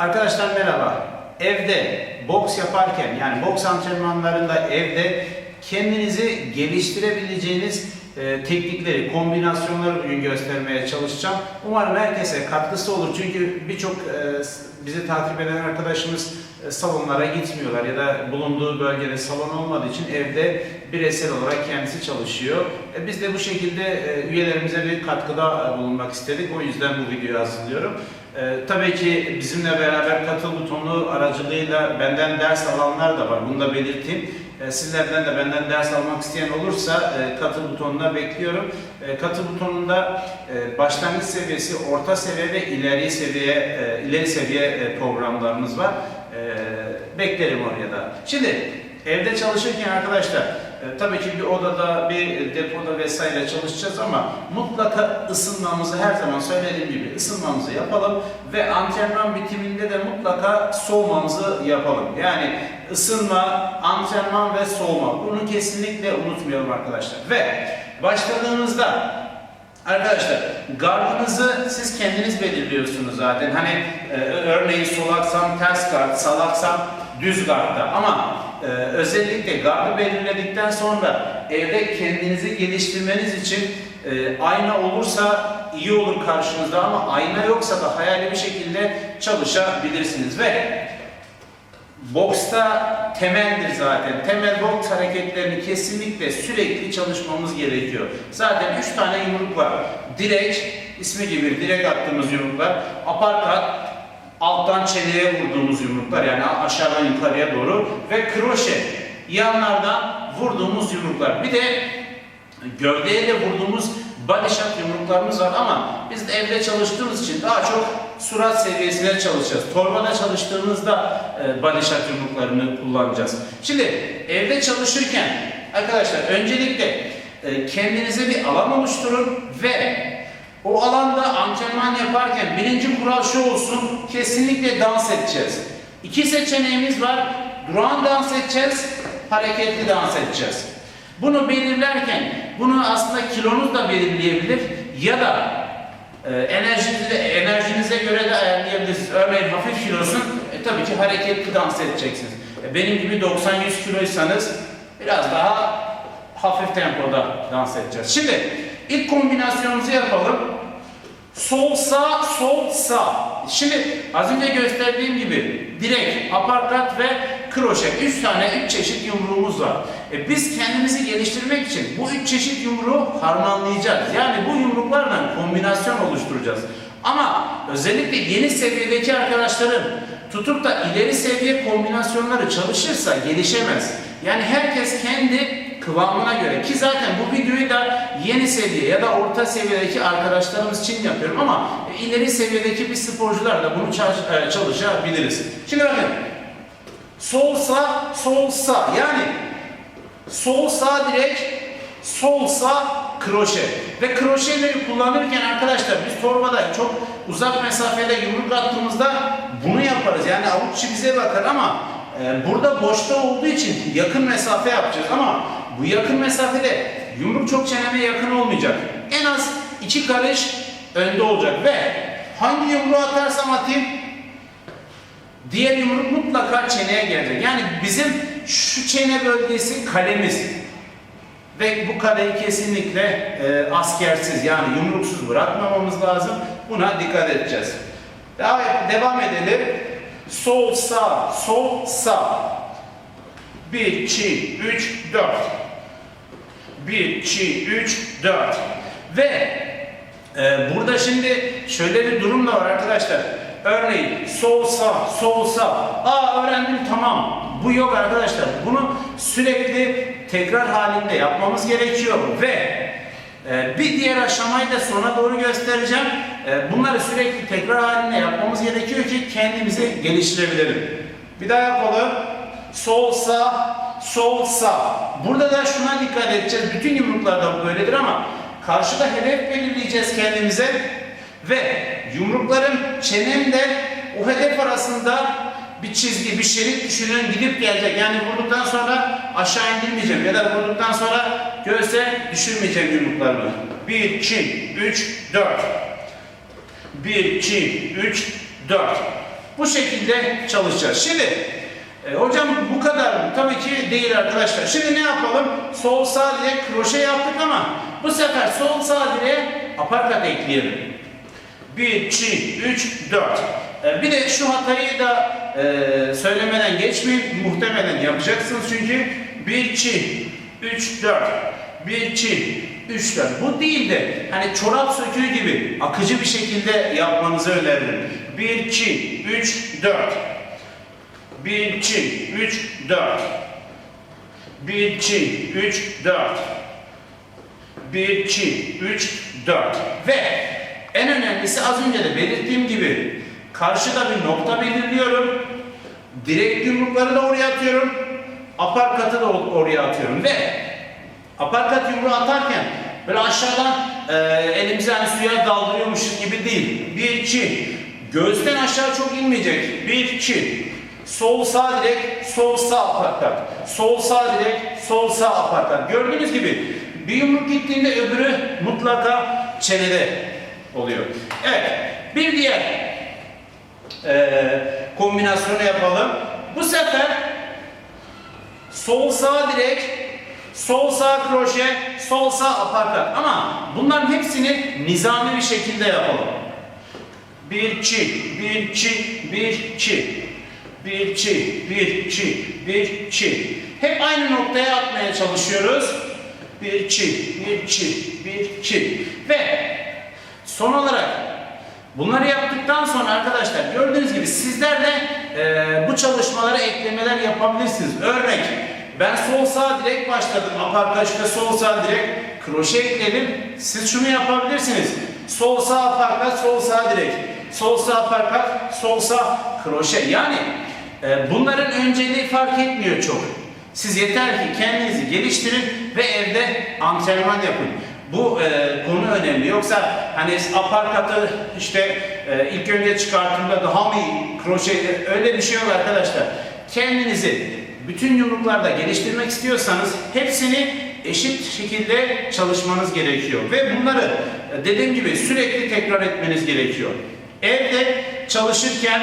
Arkadaşlar merhaba. Evde boks yaparken yani boks antrenmanlarında evde kendinizi geliştirebileceğiniz e, teknikleri, kombinasyonları bugün göstermeye çalışacağım. Umarım herkese katkısı olur. Çünkü birçok e, bizi takip eden arkadaşımız e, salonlara gitmiyorlar ya da bulunduğu bölgede salon olmadığı için evde bireysel olarak kendisi çalışıyor. E, biz de bu şekilde e, üyelerimize bir katkıda e, bulunmak istedik. O yüzden bu videoyu hazırlıyorum. Ee, tabii ki bizimle beraber katıl butonu aracılığıyla benden ders alanlar da var. Bunu da belirteyim. Ee, sizlerden de benden ders almak isteyen olursa e, katıl butonuna bekliyorum. E, katıl butonunda e, başlangıç seviyesi, orta seviye ve ileri seviye e, ileri seviye e, programlarımız var. E, beklerim oraya da. Şimdi evde çalışırken arkadaşlar e, tabii ki bir odada, bir depoda vesaire çalışacağız ama mutlaka ısınmamızı her zaman söylediğim gibi ısınmamızı yapalım ve antrenman bitiminde de mutlaka soğumamızı yapalım. Yani ısınma, antrenman ve soğuma. Bunu kesinlikle unutmayalım arkadaşlar. Ve başladığımızda Arkadaşlar gardınızı siz kendiniz belirliyorsunuz zaten. Hani e, örneğin solaksam ters gard, salaksam düz gardda ama e, özellikle gardı belirledikten sonra evde kendinizi geliştirmeniz için e, ayna olursa iyi olur karşınızda ama ayna yoksa da hayali bir şekilde çalışabilirsiniz ve Boksta temeldir zaten. Temel boks hareketlerini kesinlikle sürekli çalışmamız gerekiyor. Zaten 3 tane yumruk var. Direk, ismi gibi direk attığımız yumruklar. Aparkat, alttan çeneye vurduğumuz yumruklar yani aşağıdan yukarıya doğru ve kroşe, yanlardan vurduğumuz yumruklar. Bir de gövdeye de vurduğumuz body yumruklarımız var ama biz de evde çalıştığımız için daha çok surat seviyesine çalışacağız. Torbada çalıştığımızda e, body shot yumruklarını kullanacağız. Şimdi evde çalışırken arkadaşlar öncelikle e, kendinize bir alan oluşturun ve o alanda antrenman yaparken birinci kural şu olsun kesinlikle dans edeceğiz. İki seçeneğimiz var. Duran dans edeceğiz, hareketli dans edeceğiz. Bunu belirlerken bunu aslında kilonuz da belirleyebilir ya da e, enerjinize, enerjinize göre de ayarlayabilirsiniz. Örneğin hafif kilosun e, tabii ki hareketli dans edeceksiniz. E, benim gibi 90-100 kiloysanız biraz daha hafif tempoda dans edeceğiz. Şimdi ilk kombinasyonumuzu yapalım. Sol sağ, sol sağ. Şimdi az önce gösterdiğim gibi direkt, aparkat ve kroşe. Üç tane, üç çeşit yumruğumuz var. E biz kendimizi geliştirmek için bu üç çeşit yumruğu harmanlayacağız. Yani bu yumruklarla kombinasyon oluşturacağız. Ama özellikle yeni seviyedeki arkadaşların tutup da ileri seviye kombinasyonları çalışırsa gelişemez. Yani herkes kendi kıvamına göre ki zaten bu videoyu da yeni seviye ya da orta seviyedeki arkadaşlarımız için yapıyorum ama ileri seviyedeki bir sporcular da bunu e, çalışabiliriz. Şimdi bakın sol sağ sol sağ yani sol sağ direkt sol sağ kroşe ve kroşeleri kullanırken arkadaşlar biz torbada çok uzak mesafede yumruk attığımızda bunu yaparız yani avuç içi bize bakar ama e, burada boşta olduğu için yakın mesafe yapacağız ama bu yakın mesafede yumruk çok çeneme yakın olmayacak. En az iki karış önde olacak ve hangi yumruğu atarsam atayım diğer yumruk mutlaka çeneye gelecek. Yani bizim şu çene bölgesi kalemiz. Ve bu kaleyi kesinlikle e, askersiz yani yumruksuz bırakmamamız lazım. Buna dikkat edeceğiz. Devam, devam edelim. Sol sağ, sol sağ. 1, 2, 3, 4. 1, 2, 3, 4. Ve e, burada şimdi şöyle bir durum da var arkadaşlar. Örneğin sol sağ, sol sağ. Aa öğrendim tamam. Bu yok arkadaşlar. Bunu sürekli tekrar halinde yapmamız gerekiyor ve e, bir diğer aşamayı da sona doğru göstereceğim. E, bunları sürekli tekrar halinde yapmamız gerekiyor ki kendimizi geliştirebilelim. Bir daha yapalım. Sol sağ, sol sağ. Burada da şuna dikkat edeceğiz. Bütün yumruklarda bu böyledir ama karşıda hedef belirleyeceğiz kendimize ve yumrukların çenemde o hedef arasında bir çizgi, bir şerit düşünün gidip gelecek. Yani vurduktan sonra aşağı indirmeyeceğim ya da vurduktan sonra göğse düşürmeyeceğim yumruklarımı. 1, 2, 3, 4. 1, 2, 3, 4. Bu şekilde çalışacağız. Şimdi e, hocam bu kadar mı? Tabii ki değil arkadaşlar. Şimdi ne yapalım? Sol sağ direk kroşe yaptık ama bu sefer sol sağ direğe aparkat ekleyelim. 1, 2, 3, 4. Ee, Bir de şu hatayı da e, söylemeden geçmeyin. Muhtemelen yapacaksınız çünkü 1, 2, 3, 4. 1, 2, 3, 4. Bu değil de hani çorap söküğü gibi akıcı bir şekilde yapmanızı öneririm. 1, 2, 3, 4. 1, 2, 3, 4. 1, 2, 3, 4. 1, 2, 3, 4 ve en önemlisi az önce de belirttiğim gibi karşıda bir nokta belirliyorum. Direkt yumrukları da oraya atıyorum. Aparkatı da or- oraya atıyorum ve aparkat yumruğu atarken böyle aşağıdan e, elimizi hani suya daldırıyormuşuz gibi değil. 1, 2 göğüsten aşağı çok inmeyecek. 1, 2 Sol sağ direk, sol sağ aparkat. Sol sağ direk, sol sağ aparkat. Gördüğünüz gibi bir yumruk gittiğinde öbürü mutlaka çenede oluyor. Evet, bir diğer eee, kombinasyonu yapalım. Bu sefer sol sağ direk, sol sağ kroşe, sol sağ aparkat. Ama bunların hepsini nizami bir şekilde yapalım. Bir çi, bir çi, bir çi. Bir çi, bir çi, bir çi. Hep aynı noktaya atmaya çalışıyoruz. Bir çi, bir çi, bir çi. Ve son olarak bunları yaptıktan sonra arkadaşlar gördüğünüz gibi sizler de e, bu çalışmalara eklemeler yapabilirsiniz. Örnek ben sol sağ direkt başladım. Aparkaçta sol sağ direkt kroşe ekledim. Siz şunu yapabilirsiniz. Sol sağ aparkat, sol sağ direkt. Sol sağ aparkat, sol sağ kroşe. Yani e, bunların önceliği fark etmiyor çok. Siz yeter ki kendinizi geliştirin ve evde antrenman yapın. Bu e, konu önemli. Yoksa hani aparkatı işte e, ilk önce çıkarttığımda daha mı kroşe öyle bir şey yok arkadaşlar. Kendinizi bütün yumruklarda geliştirmek istiyorsanız hepsini eşit şekilde çalışmanız gerekiyor. Ve bunları e, dediğim gibi sürekli tekrar etmeniz gerekiyor. Evde çalışırken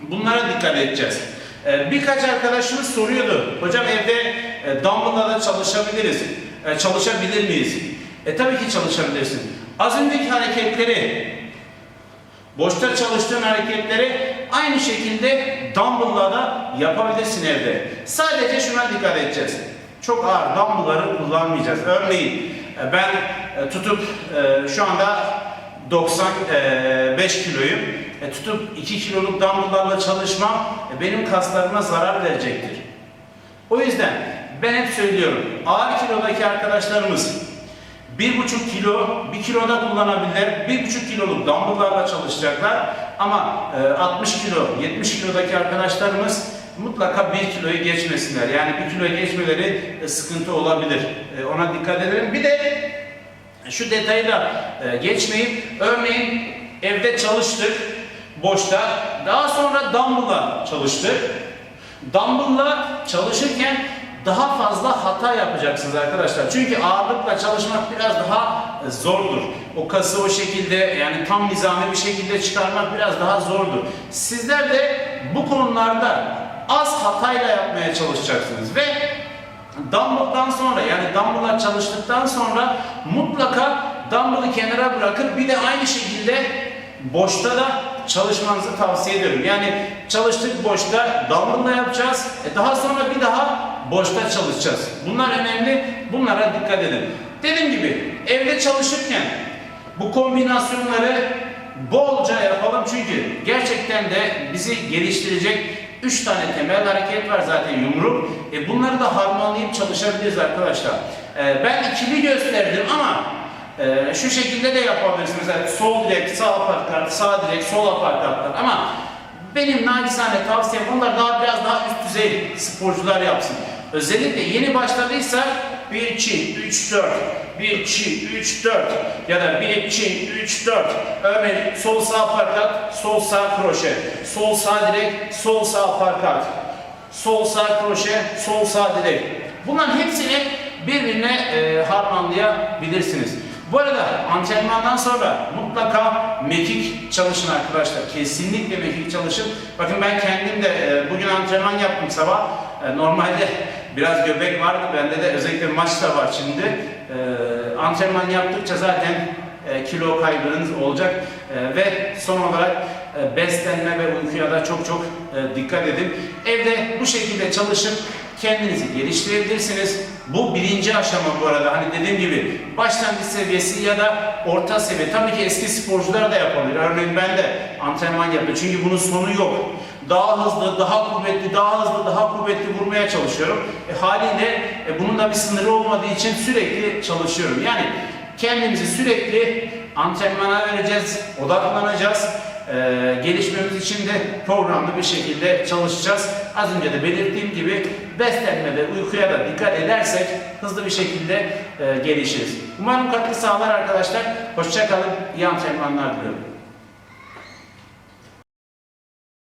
bunlara dikkat edeceğiz. Ee, Birkaç arkadaşımız soruyordu. Hocam evde e, dumbbell'la çalışabiliriz. E, Çalışabilir miyiz? E tabii ki çalışabilirsin. Az önceki hareketleri Boşta çalıştığın hareketleri aynı şekilde dumbbell'la da yapabilirsin evde. Sadece şuna dikkat edeceğiz. Çok ağır dumbbell'ları kullanmayacağız. Örneğin e, ben e, tutup e, şu anda 95 kiloyum. Tutup 2 kiloluk dumbbell'larla çalışmam benim kaslarıma zarar verecektir. O yüzden ben hep söylüyorum. Ağır kilodaki arkadaşlarımız bir buçuk kilo, bir kiloda kullanabilirler. Bir buçuk kiloluk dumbbell'larla çalışacaklar. Ama e, 60 kilo, 70 kilodaki arkadaşlarımız mutlaka bir kiloyu geçmesinler. Yani bir kiloyu geçmeleri e, sıkıntı olabilir. E, ona dikkat edelim. Bir de şu detayı da e, geçmeyeyim. Örneğin evde çalıştık boşta. Daha sonra dumbbell'la çalıştık. Dumbbell'la çalışırken daha fazla hata yapacaksınız arkadaşlar. Çünkü ağırlıkla çalışmak biraz daha e, zordur. O kası o şekilde yani tam nizami bir şekilde çıkarmak biraz daha zordur. Sizler de bu konularda az hatayla yapmaya çalışacaksınız ve Dumbbell'dan sonra yani dumbbell'lar çalıştıktan sonra mutlaka dumbbell'ı kenara bırakıp bir de aynı şekilde boşta da çalışmanızı tavsiye ediyorum. Yani çalıştık boşta dumbbell'la yapacağız. E daha sonra bir daha boşta çalışacağız. Bunlar önemli. Bunlara dikkat edin. Dediğim gibi evde çalışırken bu kombinasyonları bolca yapalım çünkü gerçekten de bizi geliştirecek 3 tane temel hareket var zaten yumruk. E bunları da harmanlayıp çalışabiliriz arkadaşlar. E, ben ikili gösterdim ama e, şu şekilde de yapabilirsiniz. Yani sol direk, sağ aparkat, sağ direk, sol aparkatlar ama benim nacizane tavsiyem onlar daha biraz daha üst düzey sporcular yapsın. Özellikle yeni başladıysa 1, 2, 3, 4, 1, 2, 3, 4 ya da 1, 2, 3, 4 örneğin sol sağ aparkat, sol sağ kroşe, sol sağ direk, sol sağ aparkat, sol sağ kroşe, sol sağ direk. Bunların hepsini birbirine e, harmanlayabilirsiniz. Bu arada antrenmandan sonra mutlaka mekik çalışın arkadaşlar. Kesinlikle mekik çalışın. Bakın ben kendim de e, bugün antrenman yaptım sabah. E, Normalde biraz göbek vardı. Bende de özellikle maç da var şimdi. E, Antrenman yaptıkça zaten kilo kaybınız olacak. Ve son olarak beslenme ve uykuya da çok çok dikkat edin. Evde bu şekilde çalışıp kendinizi geliştirebilirsiniz. Bu birinci aşama bu arada. Hani dediğim gibi başlangıç seviyesi ya da orta seviye. Tabii ki eski sporcular da yapabilir. Örneğin ben de antrenman yapıyorum. Çünkü bunun sonu yok. Daha hızlı, daha kuvvetli, daha hızlı, daha kuvvetli vurmaya çalışıyorum. E, haliyle e, bunun da bir sınırı olmadığı için sürekli çalışıyorum. Yani kendimizi sürekli antrenmana vereceğiz, odaklanacağız. Ee, gelişmemiz için de programlı bir şekilde çalışacağız. Az önce de belirttiğim gibi beslenme ve uykuya da dikkat edersek hızlı bir şekilde e, gelişiriz. Umarım katkı sağlar arkadaşlar. Hoşçakalın, iyi antrenmanlar diliyorum.